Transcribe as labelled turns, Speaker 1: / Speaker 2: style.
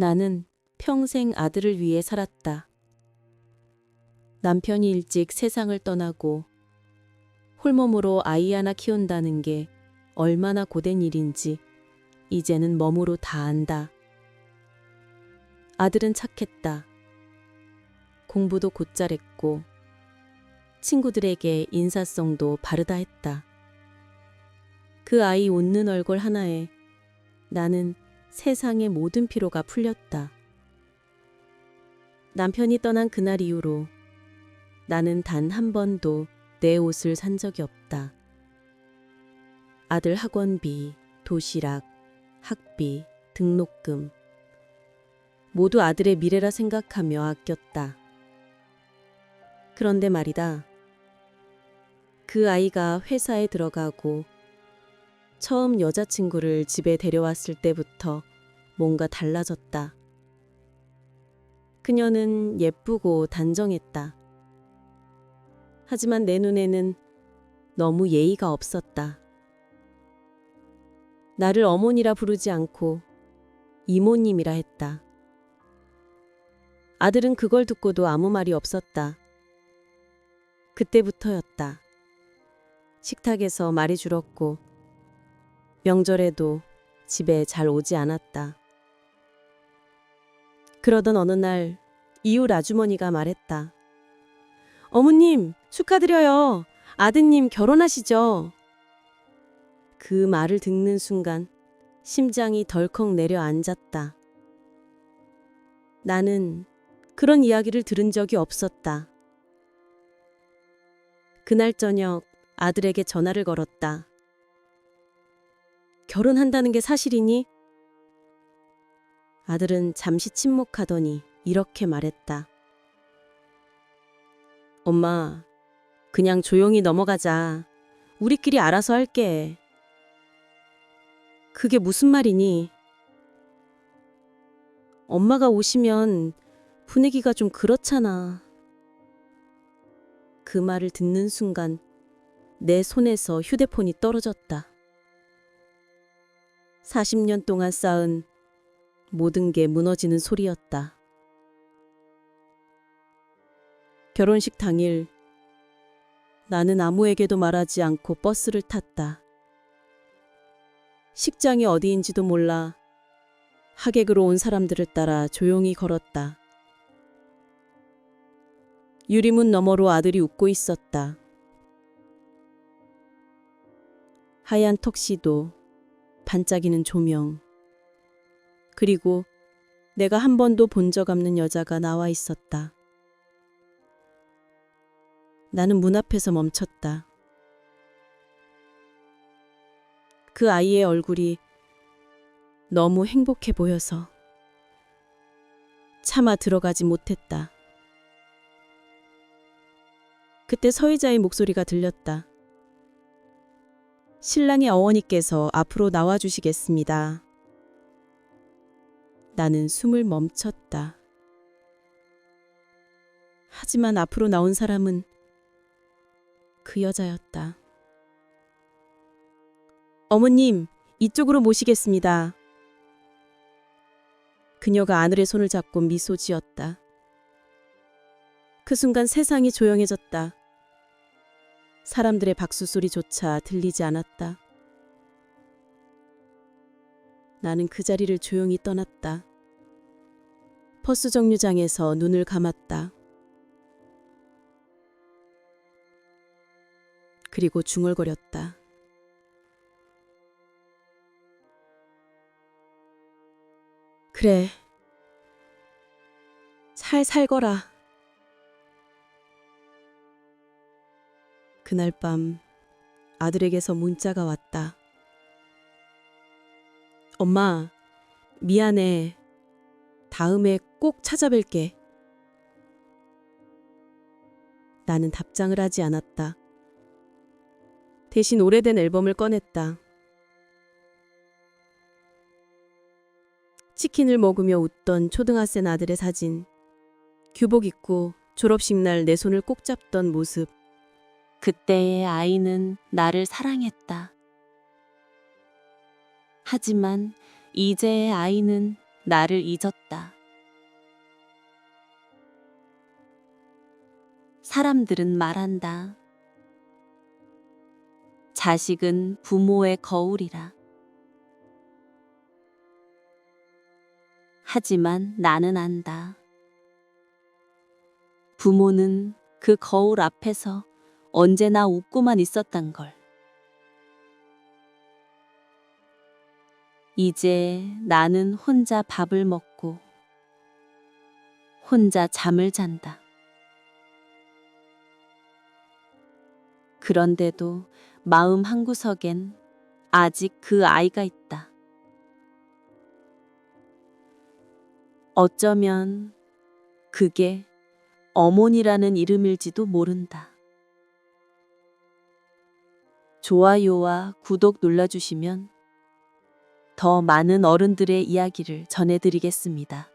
Speaker 1: 나는 평생 아들을 위해 살았다. 남편이 일찍 세상을 떠나고 홀몸으로 아이 하나 키운다는 게 얼마나 고된 일인지 이제는 몸으로 다 안다. 아들은 착했다. 공부도 곧잘했고 친구들에게 인사성도 바르다 했다. 그 아이 웃는 얼굴 하나에 나는 세상의 모든 피로가 풀렸다. 남편이 떠난 그날 이후로 나는 단 한 번도 내 옷을 산 적이 없다. 아들 학원비, 도시락, 학비, 등록금. 모두 아들의 미래라 생각하며 아꼈다. 그런데 말이다. 그 아이가 회사에 들어가고 처음 여자친구를 집에 데려왔을 때부터 뭔가 달라졌다. 그녀는 예쁘고 단정했다. 하지만 내 눈에는 너무 예의가 없었다. 나를 어머니라 부르지 않고 이모님이라 했다. 아들은 그걸 듣고도 아무 말이 없었다. 그때부터였다. 식탁에서 말이 줄었고 명절에도 집에 잘 오지 않았다. 그러던 어느 날 이웃 아주머니가 말했다. 어머님, 축하드려요. 아드님 결혼하시죠? 그 말을 듣는 순간 심장이 덜컥 내려앉았다. 나는 그런 이야기를 들은 적이 없었다. 그날 저녁 아들에게 전화를 걸었다. 결혼한다는 게 사실이니? 아들은 잠시 침묵하더니 이렇게 말했다. 엄마, 그냥 조용히 넘어가자. 우리끼리 알아서 할게. 그게 무슨 말이니? 엄마가 오시면 분위기가 좀 그렇잖아. 그 말을 듣는 순간 내 손에서 휴대폰이 떨어졌다. 40년 동안 쌓은 모든 게 무너지는 소리였다. 결혼식 당일 나는 아무에게도 말하지 않고 버스를 탔다. 식장이 어디인지도 몰라 하객으로 온 사람들을 따라 조용히 걸었다. 유리문 너머로 아들이 웃고 있었다. 하얀 턱시도, 반짝이는 조명, 그리고 내가 한 번도 본 적 없는 여자가 나와 있었다. 나는 문 앞에서 멈췄다. 그 아이의 얼굴이 너무 행복해 보여서 차마 들어가지 못했다. 그때 서희자의 목소리가 들렸다. 신랑의 어머니께서 앞으로 나와 주시겠습니다. 나는 숨을 멈췄다. 하지만 앞으로 나온 사람은 그 여자였다. 어머님, 이쪽으로 모시겠습니다. 그녀가 아들의 손을 잡고 미소 지었다. 그 순간 세상이 조용해졌다. 사람들의 박수 소리조차 들리지 않았다. 나는 그 자리를 조용히 떠났다. 버스 정류장에서 눈을 감았다. 그리고 중얼거렸다. 그래. 잘 살거라. 그날 밤 아들에게서 문자가 왔다. 엄마, 미안해. 다음에 꼭 찾아뵐게. 나는 답장을 하지 않았다. 대신 오래된 앨범을 꺼냈다. 치킨을 먹으며 웃던 초등학생 아들의 사진. 교복 입고 졸업식 날 내 손을 꼭 잡던 모습. 그때의 아이는 나를 사랑했다. 하지만 이제의 아이는 나를 잊었다. 사람들은 말한다. 자식은 부모의 거울이라. 하지만 나는 안다. 부모는 그 거울 앞에서 언제나 웃고만 있었단 걸. 이제 나는 혼자 밥을 먹고 혼자 잠을 잔다. 그런데도 마음 한구석엔 아직 그 아이가 있다. 어쩌면 그게 어머니라는 이름일지도 모른다. 좋아요와 구독 눌러주시면 더 많은 어른들의 이야기를 전해드리겠습니다.